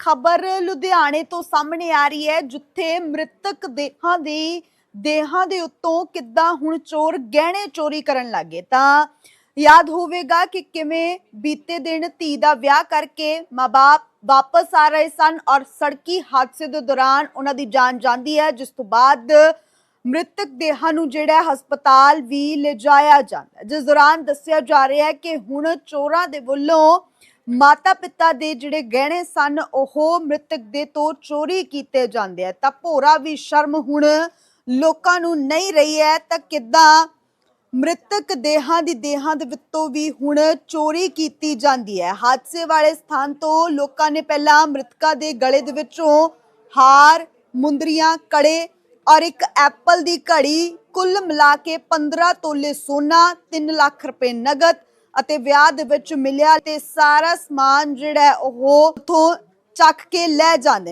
ਖਬਰ ਲੁਧਿਆਣੇ ਤੋਂ ਸਾਹਮਣੇ ਆ ਰਹੀ ਹੈ, ਜਿੱਥੇ ਮ੍ਰਿਤਕ ਦੇਹਾਂ ਦੀ, ਦੇਹਾਂ ਦੇ ਉੱਤੋਂ ਕਿੱਦਾਂ ਹੁਣ ਚੋਰ ਗਹਿਣੇ ਚੋਰੀ ਕਰਨ ਲੱਗੇ? ਤਾਂ ਯਾਦ ਹੋਵੇਗਾ ਕਿ ਕਿਵੇਂ ਬੀਤੇ ਦਿਨ ਧੀ ਦਾ ਵਿਆਹ ਕਰਕੇ ਮਾਪੇ ਵਾਪਸ ਆ ਰਹੇ ਸਨ ਔਰ ਸੜਕੀ ਹਾਦਸੇ ਦੇ ਦੌਰਾਨ ਉਹਨਾਂ ਦੀ ਜਾਨ ਜਾਂਦੀ ਹੈ, ਜਿਸ ਤੋਂ ਬਾਅਦ ਮ੍ਰਿਤਕ ਦੇਹਾਂ ਨੂੰ ਜਿਹੜਾ ਹਸਪਤਾਲ ਵੀ ਲਿਜਾਇਆ ਜਾਂਦਾ ਜਿਸ ਦੌਰਾਨ ਦੱਸਿਆ ਜਾ ਰਿਹਾ ਹੈ ਕਿ ਹੁਣ ਚੋਰਾਂ ਦੇ ਵੱਲੋਂ ਮਾਤਾ ਪਿਤਾ ਦੇ ਜਿਹੜੇ ਗਹਿਣੇ ਸਨ, ਉਹ ਮ੍ਰਿਤਕ ਦੇ ਤੋਂ ਚੋਰੀ ਕੀਤੇ ਜਾਂਦੇ ਆ। ਤਾਂ ਭੋਰਾ ਵੀ ਸ਼ਰਮ ਹੁਣ ਲੋਕਾਂ ਨੂੰ ਨਹੀਂ ਰਹੀ ਹੈ। ਤਾਂ ਕਿੱਦਾਂ ਮ੍ਰਿਤਕ ਦੇਹਾਂ ਦੀ ਦੇਹਾਂ ਦੇ ਵਿੱਚੋਂ ਵੀ ਹੁਣ ਚੋਰੀ ਕੀਤੀ ਜਾਂਦੀ ਹੈ। ਹਾਦਸੇ ਵਾਲੇ ਸਥਾਨ ਤੋਂ ਲੋਕਾਂ ਨੇ ਪਹਿਲਾਂ ਮ੍ਰਿਤਕਾ ਦੇ ਗਲੇ ਦੇ ਵਿੱਚੋਂ ਹਾਰ, ਮੁੰਦਰੀਆਂ, ਕੜੇ ਔਰ ਇੱਕ ਐਪਲ ਦੀ ਘੜੀ ਕੁੱਲ ਮਿਲਾ ਕੇ 15 ਤੋਲੇ ਸੋਨਾ 3 ਲੱਖ ਰੁਪਏ ਨਗਦ ਅਤੇ ਵਿਆਹ ਦੇ ਵਿੱਚ ਮਿਲਿਆ ਤੇ ਸਾਰਾ ਸਮਾਨ ਜਿਹੜਾ ਹੈ ਉਹ ਉਥੋਂ ਚੱਕ ਕੇ ਲੈ ਜਾਂਦੇ